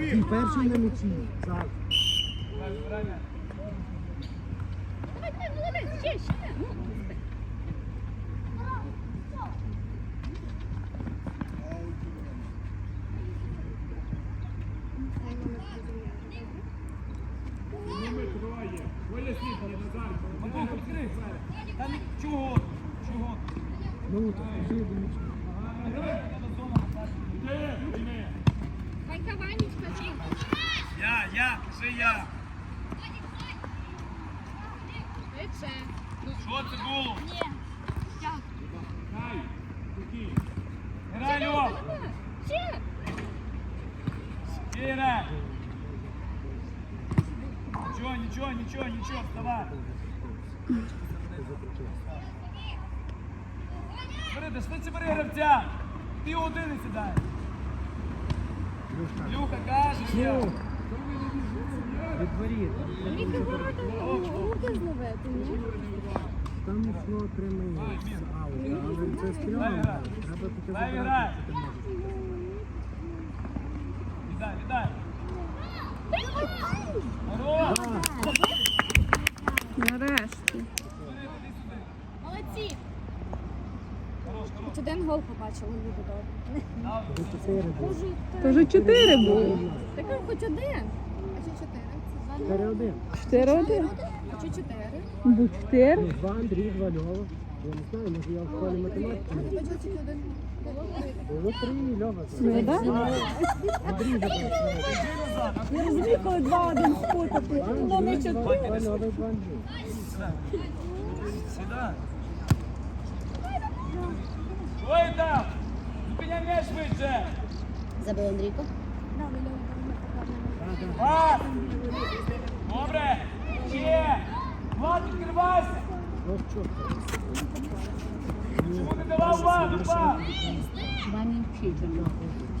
Ти перший на. Та ні- чого? Чого? Ну, так, біжи до м'яча. Ванька, Ванечка, чи? Я, вже я. Що це було? Ні. Грай, Льов. Ще. Іра. Нічого, нічого, нічого, нічого, вставай. Бери, швидше бери гравця. Ти один і сідай. Люшка. Люха, кажеш від ні? Там йшло мені. Аут, але це стрьомно. Треба таке забрати, що ти можеш. Віддай, віддай. Нарешті. Молодці. Хоч один гол побачили, люди добре. Вже чотири було. так хоч один. А чи чотири? Це Чотири один. Чотири один. А чи чотири? Бо чотири. Ну, Два Андрій, два Льова. Я не знаю, може я в школі математики. Було три Льова. Ну, да? Андрій забрав. Я розумію, коли два один спутати. Було не Два чотири. Льова і два Андрій. Сідай. Ой, там! Зупиняй м'яч швидше! Забив Андрійко. Пас! Добре! Ще! Влад, відкривайся! Чому не давав пас? Ваня вчитель.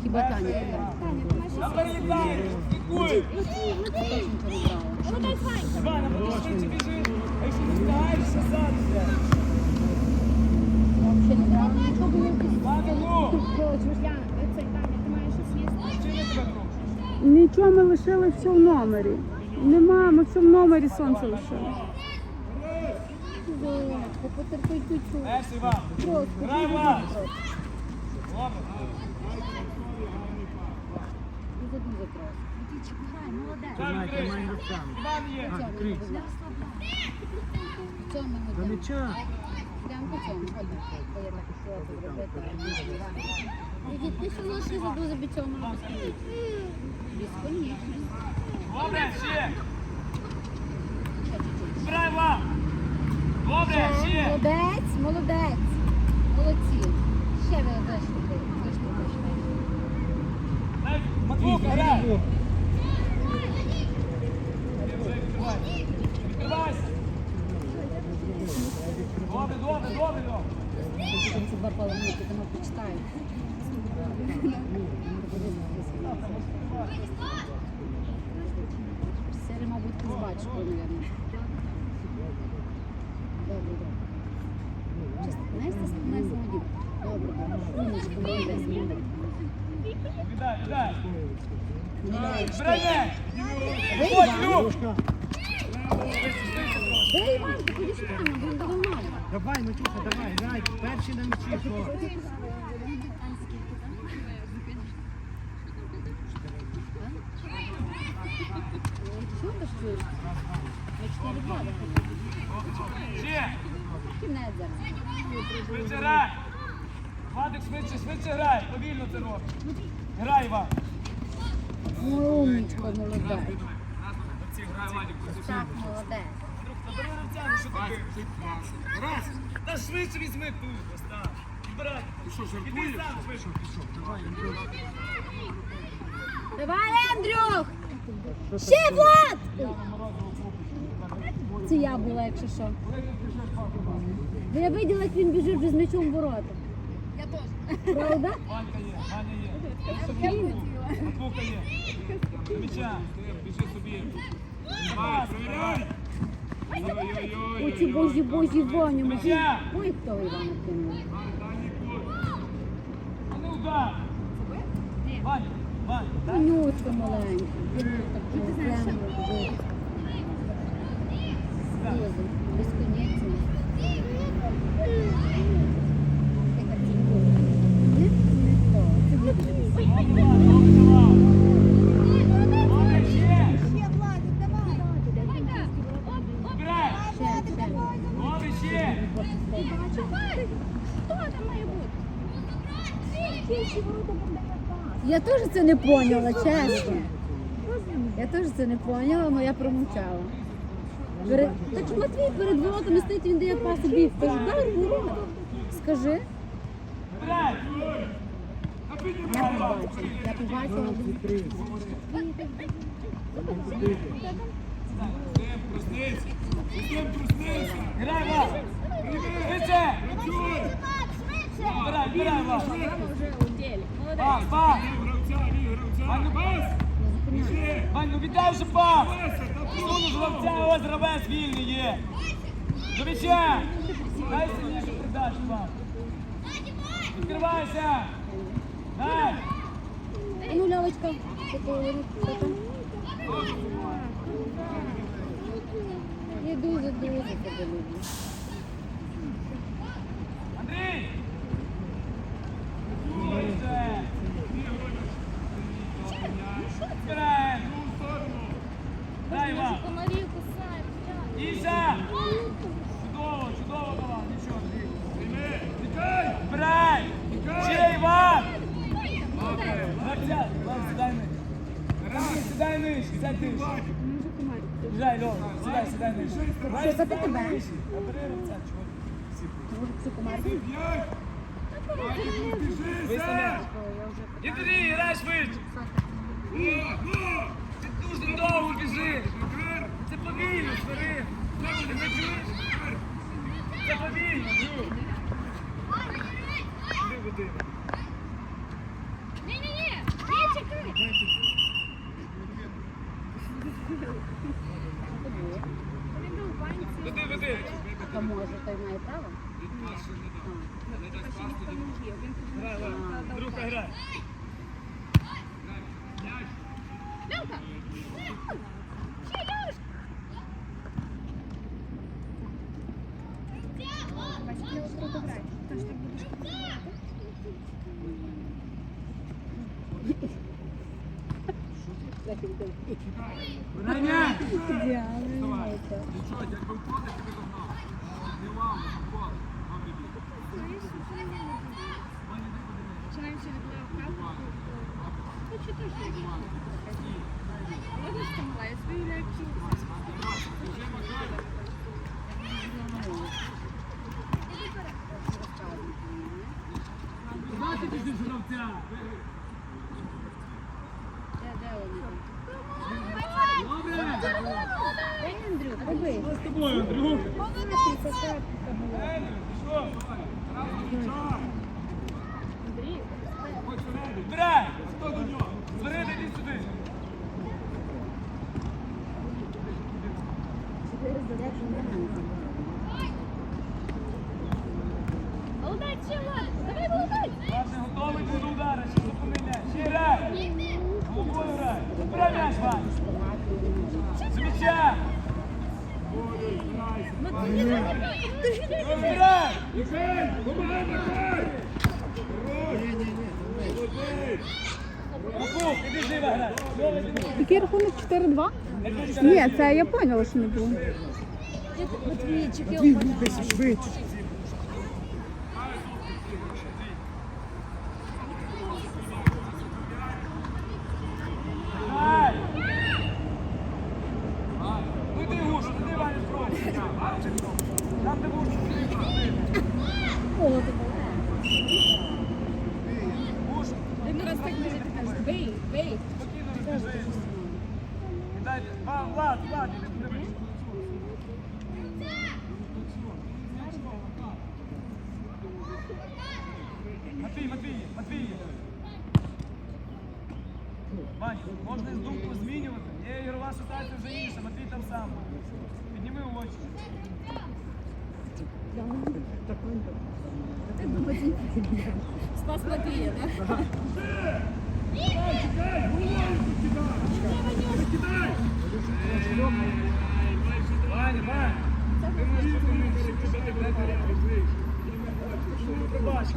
Хіба Таня така? Там Ванька. Івана, ну ти біжи! А якщо не встигаєш, садися! Ще не брала. Нічого було якось. Івана, ну! Яна, цей Таня, ти маєш щось їсти? Чи не тебе трохи? Нічого ми лишили все в номері. Нема, ми все в номері сонце лишили. Потерпи чуть-чуть. Просто. Ти що лише за дуже бічому. Безконечно. Добре, ще! Іван! Добре, ще! Молодець, молодець. Молодці. Ще ви вийшли. Вийшли, вийшли. Дай, Матвука, грай! О, Відкривайся! Добре, добре, добре, добре. Там ці два половинки, тому почитають. Сері, мабуть, з батьком, мабуть. Добре, добре. Настя стане згодів. Добре, добре. Умничка, молодець, молодець. Віддай, віддай. Ви, Ось, Іван? Ти куди ж там? Він до мами. Давай, Матюха, давай, грай. Перший на м'ячі. що? Ще! Кінець зараз. Швидше грай! Вадик, швидше, швидше грай! Повільно це робиш. Грай! Ну, умничка, молодець. Грай, Вадик, Так, молодець. Забери гравця, що таке? Раз! Та швидше візьми тут, постав. Збирай. Ти що, жартуєш? Іди сам швидше. Давай, Андрюх. Давай, Андрюх! Ще, Влад! Це я була, якщо що. Бо я виділа, як він біжить вже з м'ячом в ворота. Я теж. Правда? Ванька є, Ваня є. Матвука є. М'яча. Біжи Ой-ой-ой. Оці божі божі Ваню. М'яча. Ой, хто Івана кинув. А ну удар. Ваня, Ваня. Ваня, так? Конючка маленька. Таку землю. Безконечно. Не, не то. Я теж це не поняла, чесно. Я теж це не поняла, але я промовчала. Перед... Так ж Матвій перед воротами стоїть, він дає пас біг. Тож дай ворота. Скажи. Я побачила. Пас, пас. Вань, ну пас. Вань, ну віддай вже пас. Сунуш гравця, ось гравець вільний є. До м'яча. Дай сильніше передачу, пас. Відкривайся. Дай. Ну, там? Я дуже-дуже тебе люблю. Андрій. Більше. Збирай. Дай, Іван. Комарі кусають. Іса! Чудово, чудово була, нічого, Андрій. Збирай! Ще Іван! Гравця, Іван, сідай нижче. Андрій, сідай нижче, сядь нижче. Сідай, Льова, сідай, сідай нижче. Що, це? Нижче. А бери гравця, чого? Може, це комарки? Виставляй. Андрій, грай швидше. Ти дуже довго біжи. Це повільно, Свирин. Ти не чуєш? Це повільно, Андрю. Іди, Ні-ні-ні. Ні, чекай. Він був в банці. Веди, веди. Тож ти будеш Вирання. Починаємося від Льовка. Хочу теж. Можеш там грає свою реакцію. Знати ти ж гравця. Де, де вони? Добре. Дай, Андрюк, роби. Що з тобою, Андрюх? Збери, іди сюди. Ранки. Молодець. Давай, молодець. Влад готовий до удара, ще зупини. Ще грай. Головою грай. Збирай Вань. З Який рахунок 4-2? Ні, це я поняла, що не було. Матвійчик, я Твій десь швидше. Матвій, Матвій, Матвій. Вань, можна з думку змінювати. Є ігрова ситуація вже інша, Матвій там сам. Підніми очі. Спас Матвія, так? Ваня, Ваня. Ти можеш перекидати метр, як відвик. Що не пробачиш?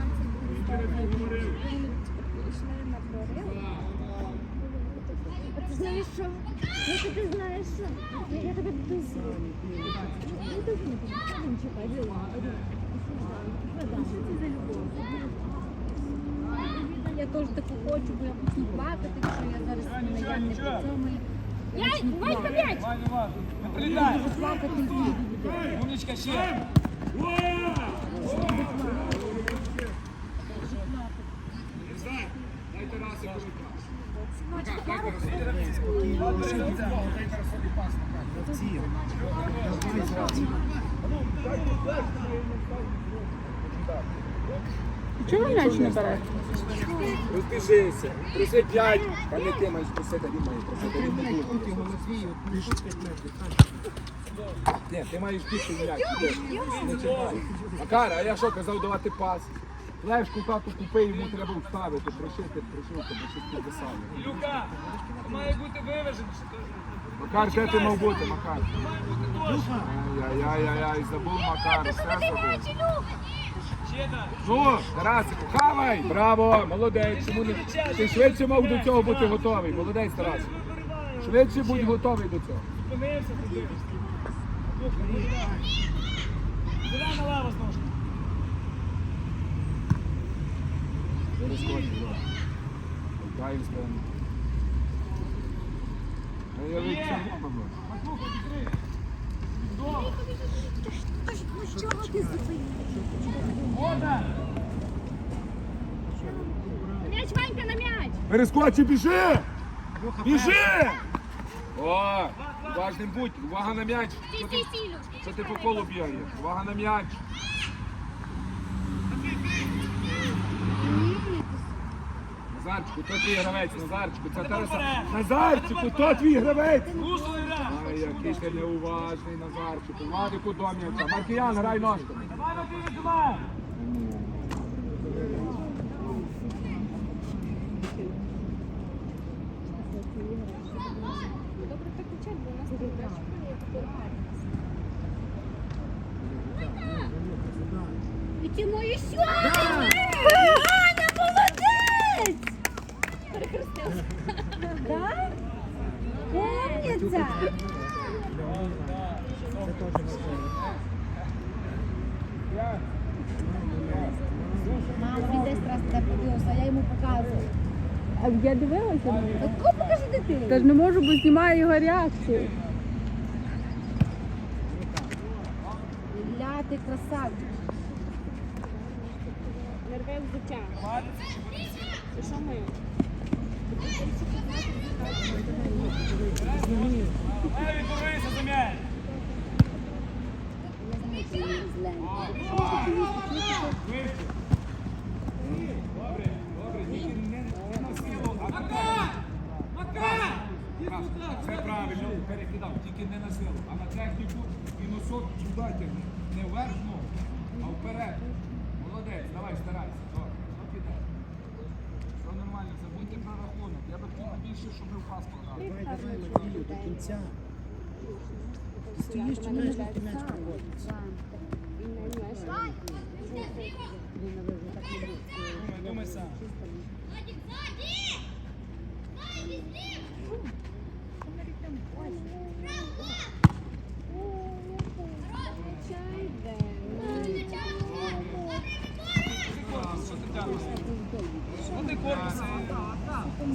А ти знаєш що? Ну ти знаєш що? Я, я тебе підписую. Ну ти не підписуй, чекай, Ліла, один. Що це за любов? Я теж таку хочу, бо я хочу плакати, що я зараз я не по цьому. Я, Ванька, м'яч! Ваня, Ваня. Не прилітай. Плакати і Умничка ще. Чого м'яч не береш? Розбіжися, проси п'ять, та не ти маєш просити, він має просити, він не буде. Тут його Матвій, от пішов 5 метрів. Ні, ти маєш більше м'яч, іди, а я що казав давати пас? Левшку тату купи, йому треба вставити, прошити, прошивку, бо щось підписали. Люка, має бути виваженіше. Макар, де ти мав бути, Макар? Ай-яй-яй-яй, забув Макар, все забув. Ну, Тарасику, хавай! Браво, молодець. Чому не... Ти швидше мав до цього бути готовий. Молодець, Тарасику. Швидше будь готовий до цього. Зупинився, ти дивишся. Слухай, Зелена лава знову я відчув. Вода! М'яч, Ванька, на м'яч! Перескочи, біжи! Біжи! О, уважним будь, увага на м'яч. Що ти, Стій, стій, Люк. що ти по колу бігаєш? Увага на м'яч. Назарчику, то твій гравець, Назарчику, це Тараса. Назарчику, то твій гравець! Ай, який ти неуважний, Назарчику. Владику до м'яча. Маркіян, грай ножками. Давай, Матвій, давай! Добре, так кричать, бо у нас тут м'яч. Які мої сьогодні! Аня, молодець! Перехрестилася. Так? Умниця! Це теж важливо. Мама, він десь раз тебе подивився, а я дивилася на нього. Та кого покажи дитині? Та ж не можу, бо знімаю його реакцію. Ілля, ти красавчик. Нерве взуття. Що ми? Відборися за м'яч! Я знаю, що він зле. Добре, добре, тільки не, не на силу, а Макар! Макар! Це правильно, перекидав, тільки не на силу, а на техніку і носок сюди тягни. Не вверх ногу, а вперед. Молодець, давай, старайся. Добре, що піде? Все нормально, забудьте про рахунок. Я би хотів більше, щоб ви в пас пограли. Давай, давай, Матвію, до кінця. Ти стоїш, чекаєш, поки м'яч проходить. Думай, думай сам. Що ти тягнешся? Що ти корпуси?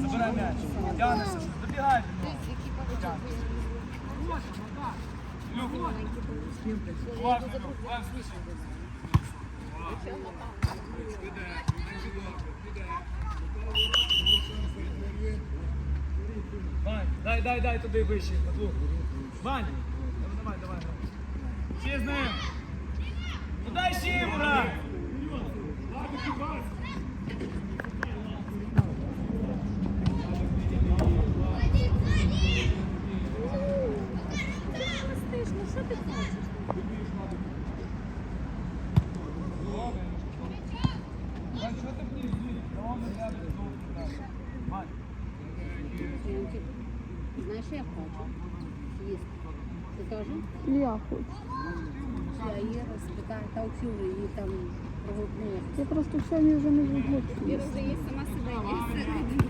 Забирай м'яч. Тягнешся, що? добігай до нього. Люк, уважно, Люк, уважно, слухай. Вань, дай, дай, дай туди вище, на двох. Вань, давай, давай, давай. Ще з ним. Ну дай ще брат що ти хочеш? Вань, що ти мені звідти? Давай на тебе знову. Вань. знаєш, що я хочу? Їсти. Ти теж? Я хочу. Я її розпитаю, та її там прогулкнула. Я просто все не вже не І виглядаю. роздає сама себе їсти.